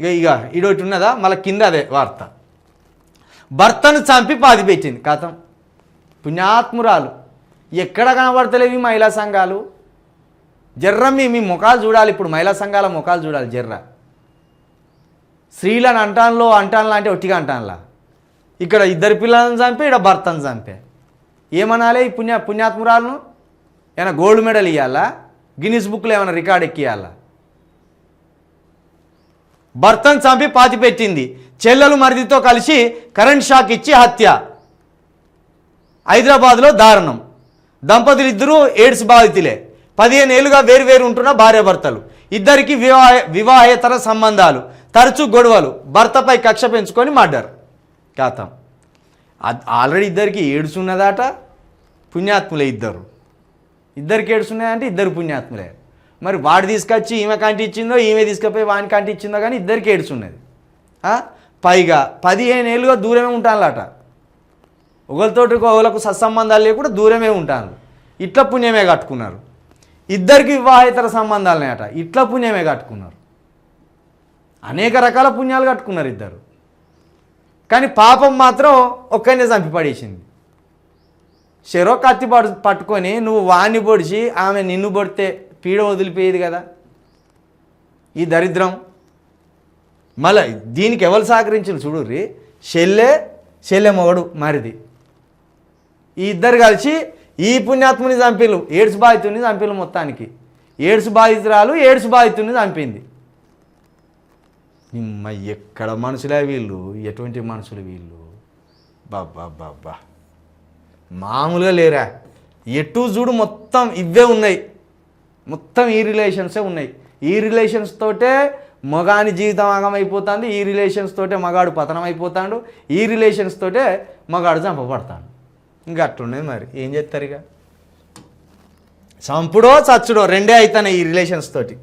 ఇక ఇక ఇడోటి ఉన్నదా? మళ్ళీ కింద అదే వార్త. భర్తను చంపి పాతి పెట్టింది. కథం. పుణ్యాత్మురాలు. ఎక్కడ కనబడతలేవు ఈ మహిళా సంఘాలు? జర్ర మీ మీ ముఖాలు చూడాలి ఇప్పుడు. మహిళా సంఘాల ముఖాలు చూడాలి జర్ర. స్త్రీలను అంటానులో అంటానులా అంటే ఒట్టిగా అంటానులా. ఇక్కడ ఇద్దరు పిల్లలను చంపి ఇక్కడ భర్తను చంపే. ఏమనాలి ఈ పుణ్య పుణ్యాత్మురాలను? ఏమైనా గోల్డ్ మెడల్ ఇవ్వాలా గిన్నిస్ బుక్లో ఏమైనా రికార్డ్ ఎక్కియాలా భర్తను చంపి పాతి పెట్టింది చెల్లెలు మరిదితో కలిసి కరెంట్ షాక్ ఇచ్చి హత్య. హైదరాబాద్లో దారుణం. దంపతులు ఇద్దరూ ఎయిడ్స్ బాధితులే. పదిహేను ఏళ్ళుగా వేరువేరు ఉంటున్న భార్యాభర్తలు. ఇద్దరికి వివాహ వివాహేతర సంబంధాలు. తరచూ గొడవలు. భర్తపై కక్ష పెంచుకొని మర్డర్. కాతం ఆల్రెడీ ఇద్దరికి ఏడ్స్ ఉన్నదాట. పుణ్యాత్ములే ఇద్దరు. ఇద్దరికి ఏడుచున్నాయంటే ఇద్దరు పుణ్యాత్ములే. మరి వాడు తీసుకొచ్చి ఈమె కంటి ఇచ్చిందో ఈమె తీసుకుపోయి వాని కంటి ఇచ్చిందో కానీ ఇద్దరికి ఏడ్చున్నది పైగా పదిహేను ఏళ్ళుగా దూరమే ఉంటానులట. ఒకరితోటి ఒకళ్ళకు సత్సంబంధాలు లేకుండా దూరమే ఉంటాను ఇట్లా పుణ్యమే కట్టుకున్నారు. ఇద్దరికి వివాహేతర సంబంధాలనే అట ఇట్లా పుణ్యమే కట్టుకున్నారు. అనేక రకాల పుణ్యాలు కట్టుకున్నారు ఇద్దరు. కానీ పాపం మాత్రం ఒక్కనే చంపి పడేసింది. చెరో కత్తి పడు పట్టుకొని నువ్వు వాణ్ణి పొడిచి ఆమె నిన్ను పొడితే పీడ వదిలిపోయేది కదా. ఈ దరిద్రం. మళ్ళీ దీనికి ఎవరు సహకరించారు చూడుర్రి చెల్లె చెల్లె మొగడు మరిది. ఈ ఇద్దరు కలిసి ఈ పుణ్యాత్ముని చంపిలు ఏడ్స్ బాధితుని చంపిలు మొత్తానికి. ఏడ్స్ బాధితురాలు ఏడ్స్ బాధితుని చంపింది. నిమ్మ ఎక్కడ మనుషులే వీళ్ళు? ఎటువంటి మనుషులు వీళ్ళు? బాబా బాబా మామూలుగా లేరా? ఎటు చూడు మొత్తం ఇవే ఉన్నాయి. మొత్తం ఈ రిలేషన్సే ఉన్నాయి. ఈ రిలేషన్స్ తోటే మగాని జీవితం ఆగమైపోతుంది ఈ రిలేషన్స్ తోటే మగాడు పతనం అయిపోతాడు ఈ రిలేషన్స్ తోటే మగాడు చంపబడతాడు. ఇంకా అట్లున్నది మరి. ఏం చేస్తారు ఇక? చంపుడో చచ్చుడో రెండే అవుతాయి ఈ రిలేషన్స్ తోటి.